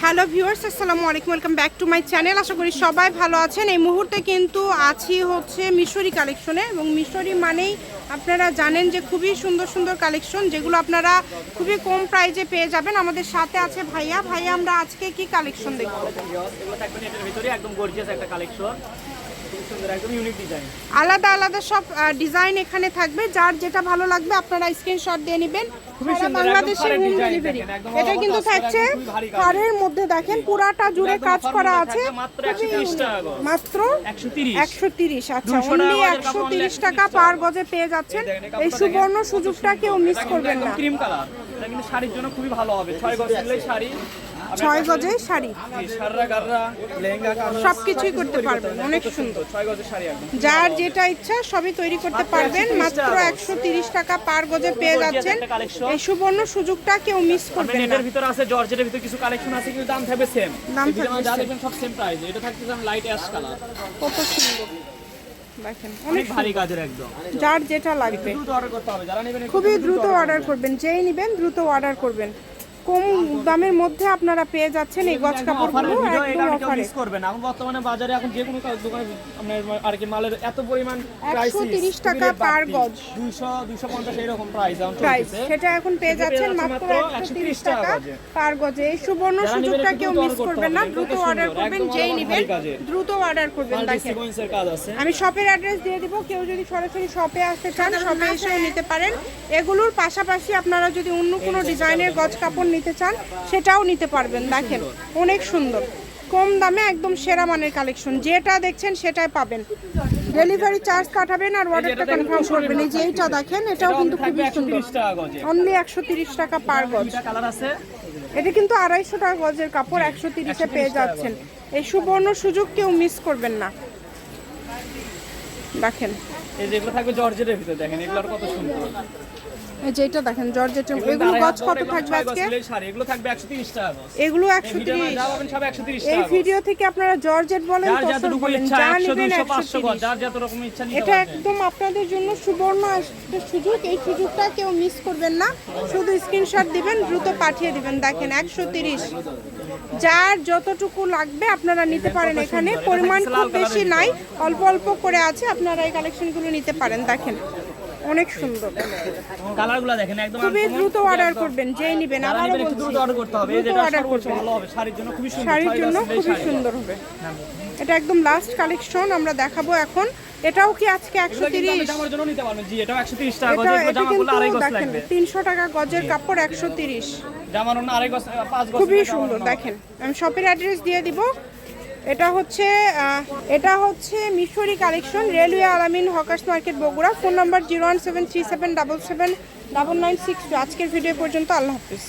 Hello viewers, আসসালামু আলাইকুম, welcome back to my channel. আশা করি সবাই ভালো আছেন। এই মুহূর্তে কিন্তু আছি হচ্ছে মিশরি কালেকশনে এবং মিশরি মানেই আপনারা জানেন যে খুবই সুন্দর সুন্দর কালেকশন যেগুলো আপনারা খুবই কম প্রাইজে পেয়ে যাবেন। আমাদের সাথে আছে ভাইয়া। ভাইয়া, আমরা আজকে কি কালেকশন দেখব? আলাদা আলাদা সব ডিজাইন এখানে থাকবে। যার যেটা ভালো লাগবে আপনারা স্ক্রিনশট দিয়ে নেবেন। সারা বাংলাদেশের হোম ডেলিভারি এটা কিন্তু থাকছে। হারের মধ্যে দেখেন পুরাটা জুড়ে কাজ করা আছে। মাত্র খুবই 130 টাকা unique। গজ। মাত্র 130 একশো তিরিশ আচ্ছা অনলি একশো তিরিশ টাকা পার গজে পেয়ে যাচ্ছেন। এই দেখেন, এই এই কাপড়টা সুবর্ণ সুযোগটা কেউ মিস করবেন না। ক্রিম কালার এটা কিন্তু শাড়ির জন্য খুবই ভালো হবে। ছয় গজ শাড়ি ছয় গজে শাড়ি। জি, সাররা গাররা লেহেঙ্গা কামিজ সবকিছুই করতে পারবেন, অনেক সুন্দর। যার যেটা ইচ্ছা সবই তৈরি করতে পারবেন মাত্র একশো তিরিশ টাকা পার গজে পেয়ে যাচ্ছেন। এই সুবর্ণ সুযোগটা কেউ মিস করবেন না। এটার ভিতর আছে জর্জেটের ভিতর কিছু কালেকশন আছে কিন্তু দাম থাকবে সেম দাম থাকবে যা দেখবেন সব সেম প্রাইস এটা থাকছে লাইট অ্যাশ কালার কত সুন্দর। দেখেন অনেক ভারী কাজের একদম। যার যেটা লাগবে। দ্রুত অর্ডার করতে হবে যারা নেবেন খুবই দ্রুত দ্রুত অর্ডার করবেন। যেই নেবেন দ্রুত অর্ডার করবেন। কম দামের মধ্যে আপনারা পেয়ে যাচ্ছেন এই গছ কাপড়গুলো এটা একদম অফারে করবেন। না। এখন বর্তমানে বাজারে এখন যে কোনো দোকানে আপনার আর কি মালের এত পরিমাণ 130 টাকা per গজ। 200 250 এরকম প্রাইস এখন সেটা এখন পেয়ে যাচ্ছেন মাত্র মাত্র 130 তিরিশ টাকা পার গজে। এই সুবর্ণ সুযোগটা কেউ মিস করবেন না। দ্রুত অর্ডার করবেন যেই নেবেন দ্রুত অর্ডার করবেন দেখেন। সিকোয়েন্সের কাজ আছে। আমি শপের অ্যাড্রেস দিয়ে দিব। কেউ যদি সরাসরি শপে আসতে চান শপে এসেও নিতে পারেন। এগুলোর পাশাপাশি আপনারা যদি অন্য কোনো ডিজাইনের গজ কাপড় নিতে চান সেটাও নিতে পারবেন। দেখেন অনেক সুন্দর। কম দামে একদম সেরা মানের কালেকশন। যেটা দেখছেন সেটাই পাবেন। ডেলিভারি চার্জ পাঠাবেন আর অর্ডারটা কনফার্ম করবেন। এই যে এইটা দেখেন এটাও কিন্তু খুবই সুন্দর। 130 টাকা গজে অনলি একশো তিরিশ টাকা পার গজ। এটা কিন্তু আড়াইশো টাকা গজের কাপড় একশো তিরিশে পেয়ে যাচ্ছেন। এই সুবর্ণ সুযোগ কেউ মিস করবেন না। দেখেন। এই যেগুলো থাকবে জর্জেটের ভিতরে দেখেন এগুলো কত সুন্দর। এই যে এটা দেখেন জর্জেটের এগুলো গজ কত থাকবে আজকে? এগুলো থাকবে 130 টাকা এগুলো এই ভিডিও সব 130 টাকা থেকে আপনারা জর্জেট বলেন যার তসর যতটুকু ইচ্ছা 100 200 500 গজ যার যত রকম ইচ্ছা নিতে এটা একদম আপনাদের জন্য সুবর্ণ একটা সুযোগ এই সুযোগটা কেউ মিস করবেন না। শুধু স্ক্রিনশট দিবেন দ্রুত পাঠিয়ে দিবেন। দেখেন একশো তিরিশ। যার যতটুকু লাগবে আপনারা নিতে পারেন এখানে। পরিমাণ খুব বেশি নাই অল্প অল্প করে আছে। আপনারা এই কালেকশনগুলো নিতে পারেন দেখেন। অনেক সুন্দর। কালারগুলো দেখেন একদম খুবই দ্রুত অর্ডার করবেন যেই নেবেন আবারও বলছি দ্রুত অর্ডার করতে হবে। যেটা সর্বোচ্চ করবেন। ভালো হবে শাড়ির জন্য খুবই সুন্দর শাড়ির জন্য খুবই সুন্দর হবে। এটা একদম লাস্ট কালেকশন আমরা দেখাবো এখন। এটাও কি আজকে একশো এগুলো কিন্তু আপনি তিরিশ? জন্য নিতে পারবেন। জি এটাও 130 টাকা গজ এটা এগুলো এটা জামাগুলো আড়াই গজ লাগবে। তিনশো টাকা গজের কাপড় একশো তিরিশ। জামার অন্য আড়াই গজ পাঁচ গজ খুবই সুন্দর দেখেন। আমি শপের অ্যাড্রেস দিয়ে দিব। এটা হচ্ছে এটা হচ্ছে Mishri collection, railway Alamin, hawkers market Bogura. Phone নম্বর zero one seven three seven double seven double nine six আজকের ভিডিও পর্যন্ত আল্লাহ হাফিজ।